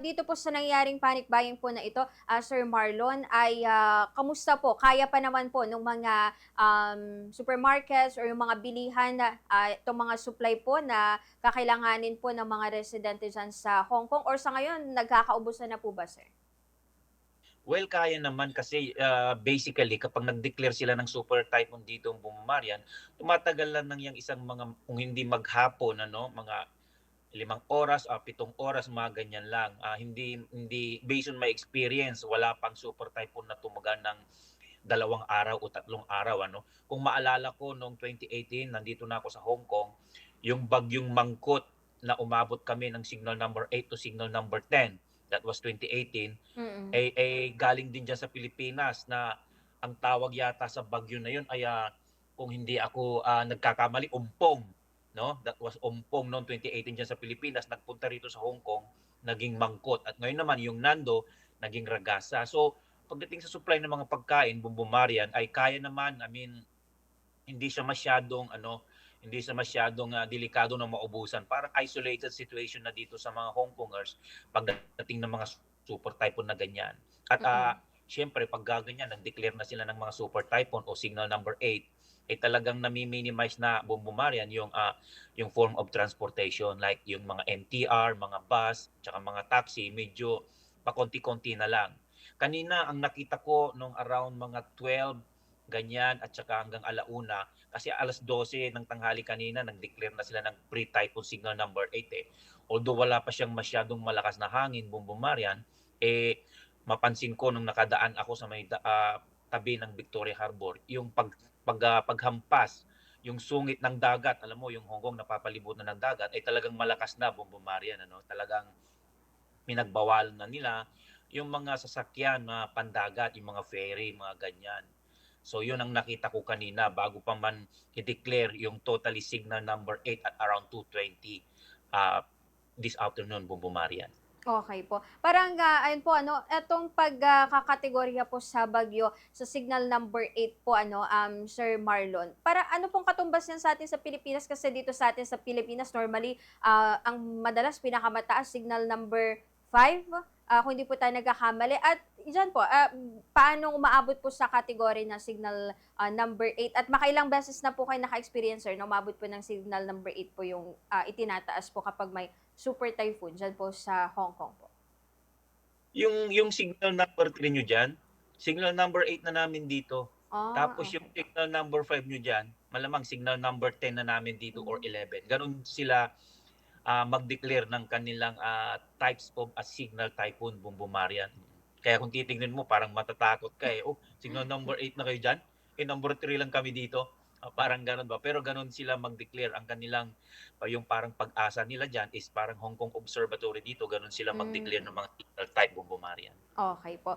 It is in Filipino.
dito po sa nangyaring panic buying po na ito, ah, Sir Marlon, ay ah, kamusta po? Kaya pa naman po ng mga um, supermarkets or yung mga bilihan na ah, itong mga supply po na kakailanganin po ng mga residente dyan sa Hong Kong or sa ngayon, nagkakaubusan na po ba, sir? Well, kaya naman kasi ah, basically kapag nag-declare sila ng super typhoon dito ang Bumamarian, tumatagal lang ng yung isang mga kung hindi maghapon ano, mga limang oras o pitong oras mga ganyan lang. Ah, hindi hindi based on my experience, wala pang super typhoon na tumagal ng dalawang araw o tatlong araw ano. Kung maalala ko noong 2018 nandito na ako sa Hong Kong, yung bagyong Mangkut na umabot kami ng signal number 8 to signal number 10. That was 2018 Mm-mm. eh, eh galing din dyan sa Pilipinas na ang tawag yata sa bagyo na yun ay ah, kung hindi ako ah, nagkakamali, umpong. No? That was umpong noong 2018 dyan sa Pilipinas. Nagpunta rito sa Hong Kong, naging mangkot. At ngayon naman, yung Nando, naging ragasa. So, pagdating sa supply ng mga pagkain, bumbumarian, ay kaya naman, I mean, hindi siya masyadong ano hindi siya masyadong ah, delikado na maubusan. Parang isolated situation na dito sa mga Hong Kongers pagdating ng mga super typhoon na ganyan. At ah, syempre pag gaganyan, nag-declare na sila ng mga super typhoon o signal number 8, eh talagang nami-minimize na bumbumarian yung ah, yung form of transportation like yung mga MTR, mga bus, tsaka mga taxi, medyo pakonti-konti na lang. Kanina ang nakita ko nung around mga 12 ganyan at saka hanggang alauna kasi alas 12 ng tanghali kanina nag-declare na sila ng pre-typhoon signal number 8 eh. Although wala pa siyang masyadong malakas na hangin, bumbumarian, eh mapansin ko nung nakadaan ako sa may ah, tabi ng Victoria Harbor, yung pag, pag ah, paghampas, yung sungit ng dagat, alam mo, yung Hong Kong napapalibutan ng dagat, ay talagang malakas na bumbumarian. Ano? Talagang pinagbawalan na nila yung mga sasakyan na pandagat, yung mga ferry, mga ganyan. So yun ang nakita ko kanina bago pa man i-declare yung totally signal number 8 at around 220 uh, this afternoon, Bumbumarian. Okay po. Parang, ah, ayun po, ano, etong pagkakategorya po sa bagyo sa signal number 8 po, ano, um, Sir Marlon, para ano pong katumbas yan sa atin sa Pilipinas? Kasi dito sa atin sa Pilipinas, normally, ah, ang madalas pinakamataas, signal number 5, ah, kung hindi po tayo nagkakamali. At dyan po, ah, paano umaabot po sa kategory na signal ah, number 8? At makailang beses na po kayo naka-experience, sir, na umabot po ng signal number 8 po yung ah, itinataas po kapag may super typhoon dyan po sa Hong Kong po. Yung yung signal number 3 nyo dyan, signal number 8 na namin dito. Ah, Tapos okay. yung signal number 5 nyo dyan, malamang signal number 10 na namin dito or 11. Ganun sila ah, mag-declare ng kanilang ah, types of a signal typhoon, Bumbumarian. Kaya kung titingnan mo, parang matatakot ka eh. Oh, signal number 8 na kayo dyan? Eh, number 3 lang kami dito. Ah, parang ganun ba? Pero ganun sila mag-declare. Ang kanilang, ah, yung parang pag-asa nila dyan is parang Hong Kong Observatory dito. Ganun sila mag-declare ng mga signal type, Bumbumarian. Okay po.